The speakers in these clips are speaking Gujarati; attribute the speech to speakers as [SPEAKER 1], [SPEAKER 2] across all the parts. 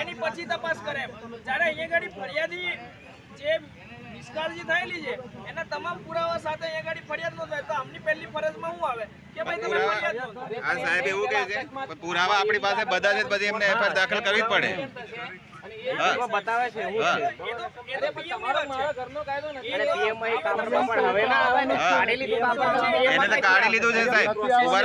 [SPEAKER 1] એની પછી તપાસ કરે જ્યારે અહીંયા ગાડી ફરિયાદી જે નિષ્કાળજી થયેલી છે એના તમામ પુરાવા સાથે અહીંયા ગાડી ફરિયાદ નોંધાય. તો આમની પહેલી ફરજમાં શું આવે? કે ભાઈ તમે ફરિયાદ નોંધાવો?
[SPEAKER 2] આ સાહેબ એવું કહે છે. પુરાવા આપણી પાસે બધા છે પછી એમને એફઆઈઆર દાખલ કરવી પડે.
[SPEAKER 3] બતાવે છે હું.
[SPEAKER 2] હા.
[SPEAKER 3] ઘરનો કાયદો નથી. કામમાં પણ હવે ના આવે ને. કાઢી લીધું
[SPEAKER 2] એને તો કાઢી લીધું છે સાહેબ.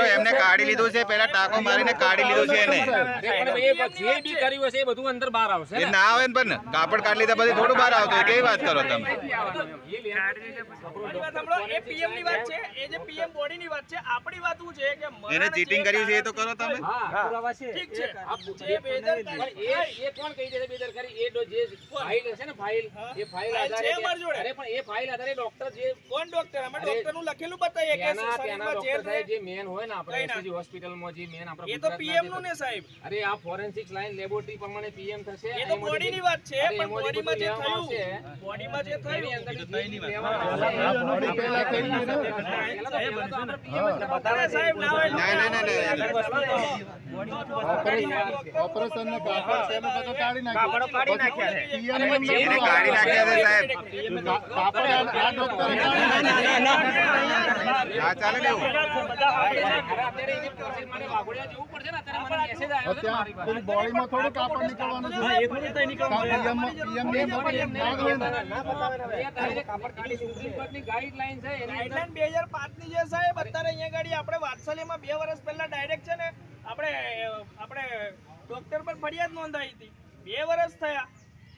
[SPEAKER 2] એમને કાઢી લીધું છે પેલા ટાંકો મારીને કાઢી લીધું છે એને.
[SPEAKER 3] અરે પણ એ જે બી કર્યું હશે એ બધું અંદર બહાર આવશે
[SPEAKER 2] એ ના? આવે ને પણ કાપડ કાઢી લીધા પછી થોડું બહાર આવતું હોય કેવી વાત કરો તમે?
[SPEAKER 1] મારી વાત સાંભળો એ PM ની વાત છે એ જે PM બોડી ની વાત છે આપણી વાત શું છે કે
[SPEAKER 2] એને ચીટિંગ કર્યું છે એ તો કરો તમે.
[SPEAKER 1] ઠીક છે. જે બેદરકારી
[SPEAKER 3] એ એ કોણ કહી દે છે બેદરકારી એ જે ફાઇલ હશે ને ફાઇલ એ ફાઇલ આધારે અરે પણ એ ફાઇલ આધારે ડોક્ટર જે
[SPEAKER 1] કોણ ડોક્ટર અમે ડોક્ટરનું લખેલું બતાવીએ કે
[SPEAKER 3] ત્યાંના ડોક્ટર સાહેબ જે મેન હોય ને આપણે એસજી હોસ્પિટલમાં જે મેન આપણે
[SPEAKER 1] એ તો
[SPEAKER 3] પીએમનું
[SPEAKER 1] ને સાહેબ.
[SPEAKER 3] અરે આ ફોરેન્સિક લાઈન લેબોરેટરી પ્રમાણે પીએમ થશે
[SPEAKER 1] એ તો બોડી ની વાત છે પણ
[SPEAKER 3] બોડી
[SPEAKER 1] બોડીમાં જે થયું
[SPEAKER 3] બોડી
[SPEAKER 1] માં જે
[SPEAKER 3] એની
[SPEAKER 1] થયું
[SPEAKER 3] અંદર જે લેવામાં આવશે. પહેલા તો આપણે PM
[SPEAKER 1] સાહેબ ના,
[SPEAKER 2] ના, ના, ના.
[SPEAKER 4] ઓપરેશન ને કાપડ છે બધું કાઢી નાખ્યા.
[SPEAKER 1] કાઢી નાખ્યા છે.
[SPEAKER 4] ને
[SPEAKER 2] એને કાઢી નાખ્યા છે સાહેબ.
[SPEAKER 4] કાપડ આ- ડોક્ટર.
[SPEAKER 2] હા ચાલે ને એવું?
[SPEAKER 3] ને છે
[SPEAKER 4] બોડીમાં થોડું કાપડ નીકળવાનું છે. ની.
[SPEAKER 3] છે
[SPEAKER 1] ગાઈડલાઈન બે હજાર પાંચની જે સાહેબ અત્યારે અહીંયા ગાડી આપણે વાત્સલ્યમાં બે વર્ષ પહેલા ડાયરેક્ટ છે ને, આપણે આપણે ડોક્ટર પર ફરિયાદ નોંધાવી હતી. બે વર્ષ થયા.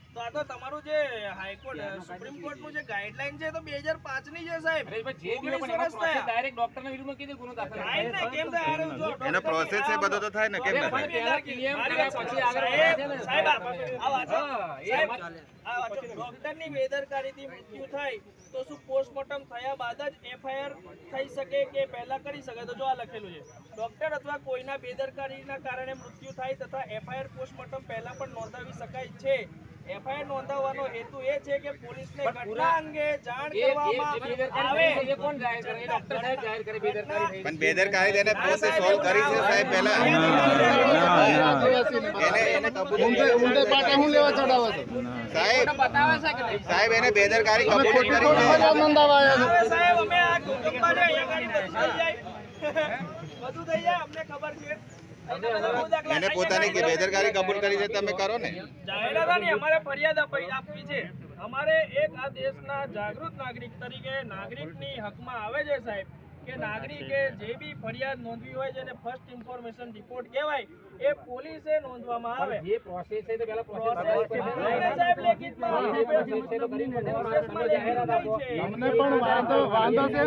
[SPEAKER 1] તો આ તો તમારું જે હાઈકોર્ટ સુપ્રીમ કોર્ટ જે. ગાઈડલાઈન છે તો બે હજાર પાંચની છે સાહેબ.
[SPEAKER 3] જે બી હોય
[SPEAKER 1] ઓગણીસ
[SPEAKER 3] પણ એનો
[SPEAKER 1] વર્ષ
[SPEAKER 3] process
[SPEAKER 1] થયા.
[SPEAKER 3] direct doctor ના વિરુદ્ધમાં કીધું ગુનો દાખલ
[SPEAKER 1] થાય ને કેમ થાય જો
[SPEAKER 2] એનો પ્રોસેસ છે બધો તો થાય ને કેમ થાય?
[SPEAKER 3] પહેલા PM
[SPEAKER 1] મારી
[SPEAKER 3] કર્યા
[SPEAKER 1] વાત
[SPEAKER 3] પછી આગળ
[SPEAKER 1] સાહેબ,
[SPEAKER 3] વધે છે ને.
[SPEAKER 1] સાહેબ, આ- આ વાંચો.
[SPEAKER 3] હા, એ
[SPEAKER 1] સાહેબ,
[SPEAKER 3] અમારે-
[SPEAKER 1] આ વાંચો. ડોક્ટરની બેદરકારીથી મૃત્યુ થાય તો શું પોસ્ટમોર્ટમ થયા બાદ જ એફઆઈઆર થઈ શકે કે પહેલા કરી શકે? તો જો આ લખેલું છે. ડોક્ટર અથવા કોઈના બેદરકારીના કારણે મૃત્યુ થાય તથા એફઆઈઆર પોસ્ટમોર્ટમ પહેલા પણ નોંધાવી શકાય છે. એફઆઈઆર નોંધાવવાનો હેતુ એ છે કે પોલીસને ઘટના અંગે જાણ
[SPEAKER 3] એ- એ-
[SPEAKER 1] કરવામાં આવે.
[SPEAKER 3] એ કોણ જાહેર કરે? એ સાહેબ જાહેર કરે બેદરકારી થઈ
[SPEAKER 2] પણ બેદરકારી તેને પોતે સોલ્વ કરી છે સાહેબ પહેલા. એને એને કબૂલ
[SPEAKER 4] ઊંધે ઊંધે હું લેવા ચડાવો છો?
[SPEAKER 2] સાહેબ
[SPEAKER 3] બતાવે છે કે
[SPEAKER 2] સાહેબ એને બેદરકારી કબૂલ કરી છે.
[SPEAKER 4] ફરિયાદ નોંધાવાયા છે.
[SPEAKER 1] હવે સાહેબ અમે આ કુટુંબમાં અહીંયા ગાડી થઈ જાય. બધું થઈ જાય અમને ખબર છે.
[SPEAKER 2] એને પોતાની કે બેદરકારી કબૂલ કરી છે તમે કરો ને.
[SPEAKER 1] જાહેરાતની અમારે ફરિયાદ આપી આપવી છે. અમારે એક આ દેશના જાગૃત નાગરિક તરીકે નાગરિકની હકમાં આવે છે સાહેબ કે નાગરિકે જે બી ફરિયાદ નોંધવી હોય જેને ફર્સ્ટ ઇન્ફોર્મેશન રિપોર્ટ કહેવાય એ પોલીસે નોંધવામાં આવે.
[SPEAKER 3] જે પ્રોસેસ છે તે પહેલા
[SPEAKER 1] પ્રોસેસ સાહેબ લેખિતમાં પ્રોસેસમાં
[SPEAKER 3] જાહેરાત આપો.
[SPEAKER 4] અમને પણ વાંધો વાંધો